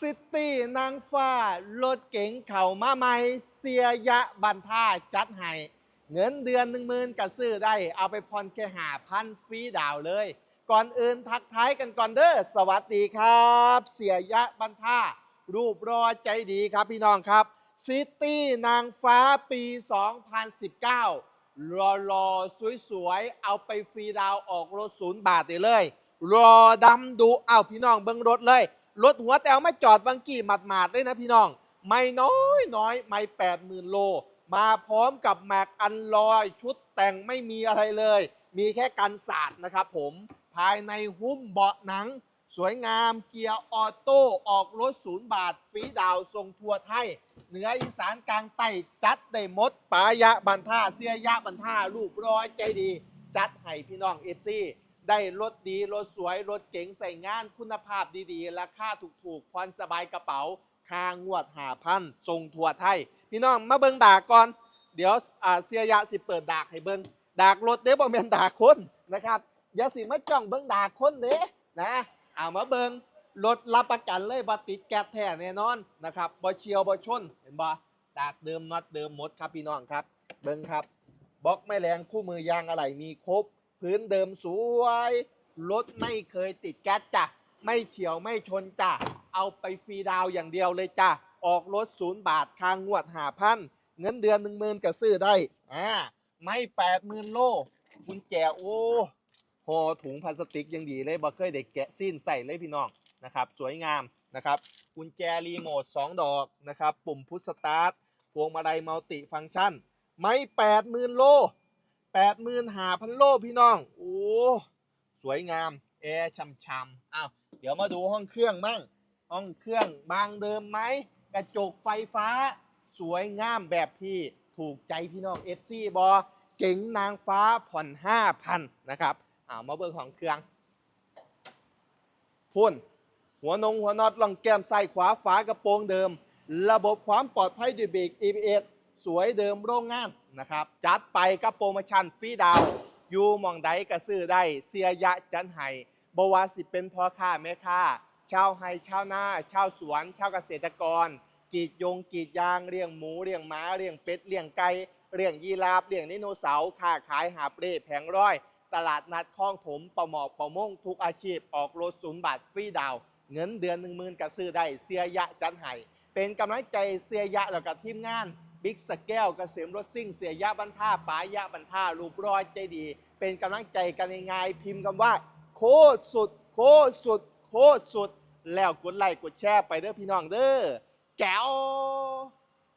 ซิตี้นางฟ้า รถเก๋งเข่ามาใหม่เสียยะบันท่าจัดให้เงินเดือนหนึ่งหมื่นก็ซื้อได้ เอาไปผ่อนแค่หาพันฟรีดาวเลย ก่อนอื่นทักทายกันก่อนเด้อสวัสดีครับ เสียยะบันท่า รูปรอใจดีครับพี่น้องครับซิตี้นางฟ้าปี 2019 รอรอสวยๆ เอาไปฟรีดาวออกรถศูนย์บาทเลย รอดำดูเอาพี่น้องเบิ้งรถเลย รถหัวแตวไม่จอดบางกี่หมาดๆเลยนะพี่น้อง ไม่น้อยน้อยไม่แปดหมื่นโล มาพร้อมกับแม็กอันลอยชุดแต่งไม่มีอะไรเลย มีแค่กันศาสตร์นะครับผมภายในหุ้มเบาะหนัง สวยงามเกียร์ออโต้ออกรถศูนย์บาทฟรีดาวทรงทัวร์ไทย เหนืออีสานกลางใต้จัดได้หมดปายะบันท่าเสียยะบันท่ารูปร้อยใจดี จัดให้พี่น้องเอฟซี ได้รถดี รถสวย รถเก๋งใส่งานคุณภาพดีๆ ราคาถูกๆผ่อนสบายกระเป๋าคางวดหาพันทรงทัวไทย พี่น้องมาเบิ่งดากก่อน เดี๋ยวอ่าเสียยะสิเปิดดากให้เบิ่งดากรถเด้บ่แม่นดากคนนะครับอย่าสิมาจ้องเบิ่งดากคนเด้นะเอามาเบิ่งรถรับประกันเลยบ่ติดแก๊สแท้แน่นอนนะครับบ่เฉียวบ่ชนเห็นบ่ดากเดิมน็อตเดิมหมดครับพี่น้องครับ เบิ่งครับบล็อกไม่แรงคู่มือยางอะไหล่มีครบ พื้นเดิมสวยรถไม่เคยติดแก๊สจ้ะไม่เฉียวไม่ชนจ้ะเอาไปฟรีดาวอย่างเดียวเลยจ้ะออกรถศูนย์บาทคางงวดหาพันเงินเดือนหนึ่งหมื่นก็ซื้อได้อ่าไม่แปดหมื่นโลคุณแจโอ้ห่อถุงพลาสติกยังดีเลยบ่เคยเด็กแกะสิ้นใส่เลยพี่น้องนะครับสวยงามนะครับกุญแจรีโมท 2 ดอกนะครับปุ่มพุชสตาร์ทพวงมาลัยมัลติฟังก์ชัน ไม่แปดหมื่นโล แปดหมื่นหาพันโลพี่น้อง โอ้ สวยงาม แอร์ช่ำๆอ้าวเดี๋ยวมาดูห้องเครื่องมั่งห้องเครื่องบางเดิมไหม กระจกไฟฟ้า สวยงามแบบที่ถูกใจพี่น้อง FC บอเก๋งนางฟ้าผ่อน5,000นะครับอ้าวมาเบิกของเครื่องพุ่นหัวนงหัวน็อตลองแก้มซ้ายขวาฝากระโปรงเดิม ระบบความปลอดภัยด้วยเบรก ABS สวยเดิมโรงงานนะครับ จัดไปกับโปรโมชั่นฟรีดาวอยู่มองใดก็ซื้อได้เสียยะจันไห้บวาสิเป็นพ่อค้าแม่ค้าชาวไฮชาวนาชาวสวนชาวเกษตรกรกีดยงกีดยางเลี้ยงหมูเลี้ยงม้าเลี้ยงเป็ดเลี้ยงไก่เลี้ยงยีราฟเลี้ยงไดโนเสาร์ค้าขายหาบเร่แผงร้อย ตลาดนัดคลองถมประหมอบประมงทุกอาชีพออกรถศูนย์บาทฟรีดาว เงินเดือนหนึ่งหมื่นก็ซื้อได้เสียยะจันไห้เป็นกำลังใจเสียยะแล้วกับทีมงาน บิ๊กสแก้วเกษมรถซิ่ง เสียยะบรรท่าปายะบรรท่ารูปรอยใจดี เป็นกำลังใจกันง่ายๆพิมพ์คำว่า โคตรสุด โคตรสุด โคตรสุด แล้วกดไลค์กดแชร์ไปเด้อพี่น้องเด้อแก้ว